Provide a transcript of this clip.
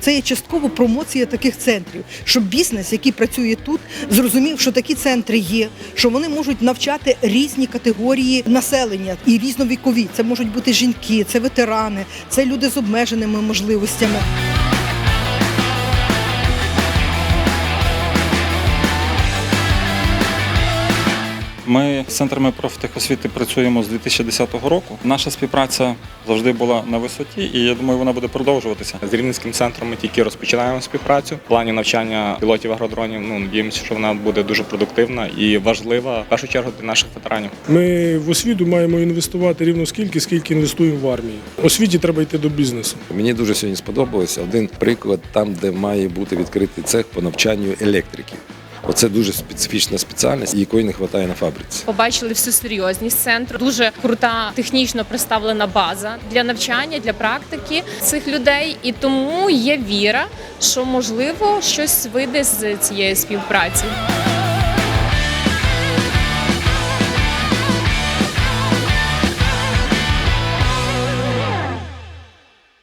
це є частково промоція таких центрів, щоб бізнес, який працює тут, зрозумів, що такі центри є, що вони можуть навчати різні категорії населення і різновікові. Це можуть бути жінки, це ветерани, це люди з обмеженими можливостями. Ми з центрами профтехосвіти працюємо з 2010 року. Наша співпраця завжди була на висоті, і я думаю, вона буде продовжуватися. З Рівненським центром ми тільки розпочинаємо співпрацю. В плані навчання пілотів агродронів ну надіємося, що вона буде дуже продуктивна і важлива в першу чергу для наших ветеранів. Ми в освіту маємо інвестувати рівно скільки, скільки інвестуємо в армію. Освіті треба йти до бізнесу. Мені дуже сьогодні сподобалося один приклад там, де має бути відкритий цех по навчанню електриків. Оце дуже специфічна спеціальність, якої не вистачає на фабриці. Побачили всю серйозність центру. Дуже крута технічно представлена база для навчання, для практики цих людей. І тому є віра, що можливо щось вийде з цієї співпраці.